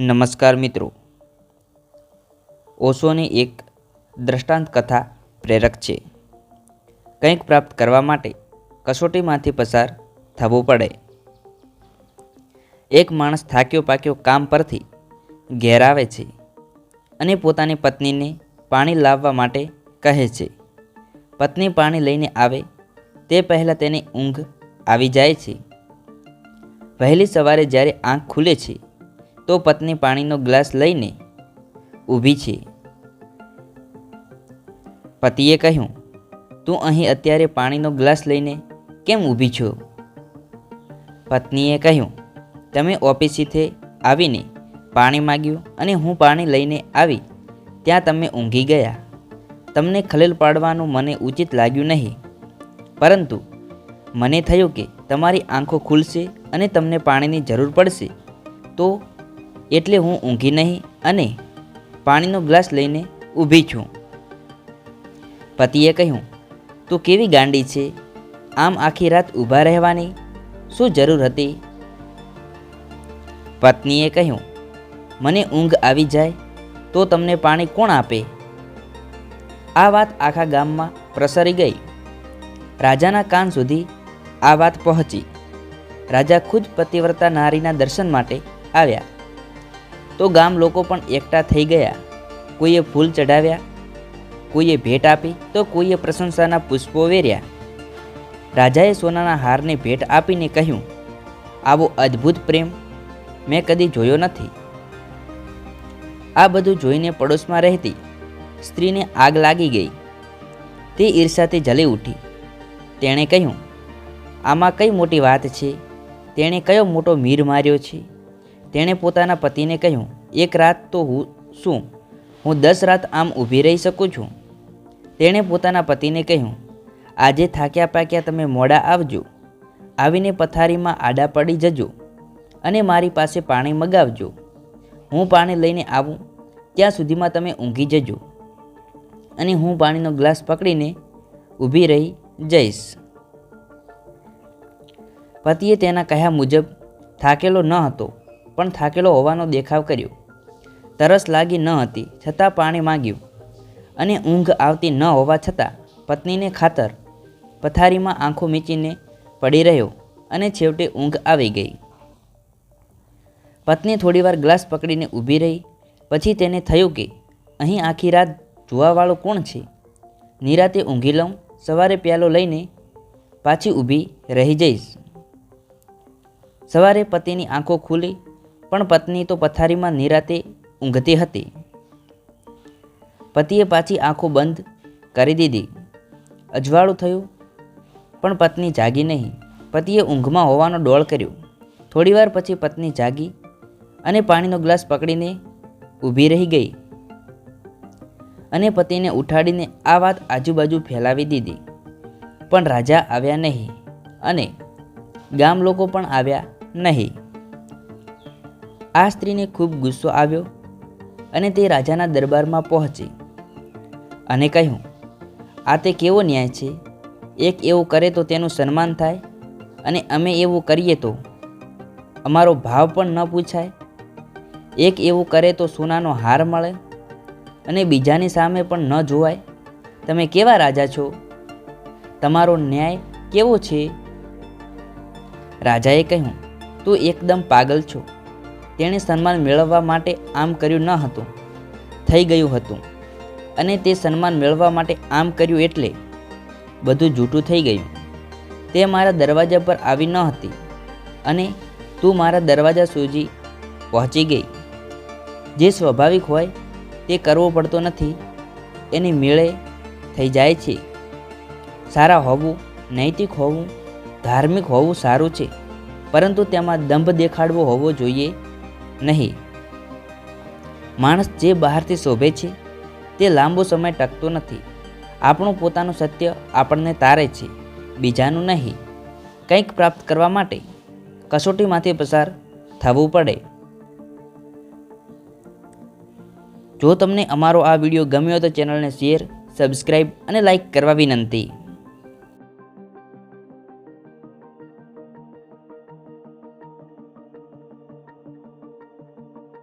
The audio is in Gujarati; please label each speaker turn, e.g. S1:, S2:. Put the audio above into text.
S1: નમસ્કાર મિત્રો. ઓશોની એક દ્રષ્ટાંત કથા પ્રેરક છે. કંઈક પ્રાપ્ત કરવા માટે કસોટીમાંથી પસાર થવું પડે. એક માણસ થાક્યો પાક્યો કામ પરથી ઘેર આવે છે અને પોતાની પત્નીને પાણી લાવવા માટે કહે છે. પત્ની પાણી લઈને આવે તે પહેલાં તેને ઊંઘ આવી જાય છે. વહેલી સવારે જ્યારે આંખ ખુલે છે તો પત્ની પાણીનો ગ્લાસ લઈને ઊભી છે. પતિએ કહ્યું, તું અહીં અત્યારે પાણીનો ગ્લાસ લઈને કેમ ઊભી છો? પત્નીએ કહ્યું, તમે ઓફિસથી આવીને પાણી માગ્યું અને હું પાણી લઈને આવી, ત્યાં તમે ઊંઘી ગયા. તમને ખલેલ પાડવાનું મને ઉચિત લાગ્યું નહીં. પરંતુ મને થયું કે તમારી આંખો ખુલશે અને તમને પાણીની જરૂર પડશે. તો એટલે હું ઊંઘી નહીં અને પાણીનો ગ્લાસ લઈને ઊભી છું. પતિએ કહ્યું, તું કેવી ગાંડી છે? આમ આખી રાત ઊભા રહેવાની? શું જરૂર હતી? પત્નીએ કહ્યું, મને ઊંઘ આવી જાય તો તમને પાણી કોણ આપે? આ વાત આખા ગામમાં પ્રસરી ગઈ. રાજાના કાન સુધી આ વાત પહોંચી. રાજા ખુદ પતિવ્રતા નારીના દર્શન માટે આવ્યા. તો ગામ લોકો પણ એકઠા થઈ ગયા. કોઈએ ફૂલ ચઢાવ્યા, કોઈએ ભેટ આપી, તો કોઈએ પ્રશંસાના પુષ્પો વેર્યા. રાજાએ સોનાના હારને ભેટ આપીને કહ્યું, આવો અદ્ભુત પ્રેમ મેં કદી જોયો નથી. આ બધું જોઈને પડોશમાં રહેતી સ્ત્રીને આગ લાગી ગઈ. તે ઈર્ષાથી જલી ઉઠી. તેણે કહ્યું, આમાં કઈ મોટી વાત છે? તેણે કયો મોટો મીર માર્યો છે? તેણે પોતાના પતિને કહ્યું, એક રાત તો હું શું? હું દસ રાત આમ ઊભી રહી શકું છું? તેણે પોતાના પતિને કહ્યું, આજે થાક્યા પાક્યા તમે મોડા આવજો. આવીને પથારીમાં આડા પડી જજો અને મારી પાસે પાણી મગાવજો. હું પાણી લઈને આવું. ત્યાં સુધીમાં તમે ઊંઘી જજો. અને હું પાણીનો ગ્લાસ પકડીને ઊભી રહી જઈશ. પતિએ તેના કહ્યા મુજબ થાકેલો ન હતો. પણ થાકેલો હોવાનો દેખાવ કર્યો. તરસ લાગી ન હતી, છતાં પાણી માંગ્યું. અને ઊંઘ આવતી ન હોવા છતાં પત્નીને ખાતર પથારીમાં આંખો મીચીને પડી રહ્યો અને છેવટે ઊંઘ આવી ગઈ. પત્ની થોડીવાર ગ્લાસ પકડીને ઊભી રહી. પછી તેને થયું કે, અહીં આખી રાત જોવાવાળો કોણ છે? નિરાતે ઊંઘી લઉં, સવારે પ્યાલો લઈને પાછી ઊભી રહી જઈશ. સવારે પતિની આંખો ખુલી પણ પત્ની તો પથારીમાં નિરાતે ઊંઘતી હતી. પતિએ પાછી આંખો બંધ કરી દીધી. અજવાળું થયું, પણ પત્ની જાગી નહીં. પતિએ ઊંઘમાં હોવાનો ડોળ કર્યો. થોડીવાર પછી પત્ની જાગી અને પાણીનો ગ્લાસ પકડીને ઊભી રહી ગઈ અને પતિને ઉઠાડીને આ વાત આજુબાજુ ફેલાવી દીધી. પણ રાજા આવ્યા નહીં અને ગામ લોકો પણ આવ્યા નહીં. આ સ્ત્રીને ખૂબ ગુસ્સો આવ્યો અને તે રાજાના દરબારમાં પહોંચી અને કહ્યું, આ તે કેવો ન્યાય છે? એક એવું કરે તો તેનું સન્માન થાય અને અમે એવું કરીએ તો? અમારો ભાવ પણ ન પૂછાય? એક એવું કરે તો સોનાનો હાર મળે અને બીજાની સામે પણ ન જોવાય? તમે કેવા રાજા છો? તમારો ન્યાય કેવો છે? રાજાએ કહ્યું, તું એકદમ પાગલ છો. તેણે સન્માન મેળવવા માટે આમ કર્યું ન હતું. થઈ ગયું હતું. અને તે સન્માન મેળવવા માટે આમ કર્યું એટલે બધું જૂઠું થઈ ગયું. તે મારા દરવાજા પર આવી ન હતી. અને તું મારા દરવાજા સુધી પહોંચી ગઈ. જે સ્વાભાવિક હોય તે કરવો પડતો નથી. એની મેળે થઈ જાય છે. સારા હોવું, નૈતિક હોવું, ધાર્મિક હોવું સારું છે. પરંતુ તેમાં દંભ દેખાડવો હોવો જોઈએ. નહીં. માણસ જે બહારથી શોભે છે, તે લાંબો સમય ટકતો નથી. આપણું પોતાનું સત્ય આપણને તારે છે, બીજાનું નહીં. કંઈક પ્રાપ્ત કરવા માટે કસોટીમાંથી પસાર થવું પડે. જો તમને અમારો આ વીડિયો ગમ્યો તો ચેનલને શેર સબસ્ક્રાઈબ અને લાઈક કરવા વિનંતી.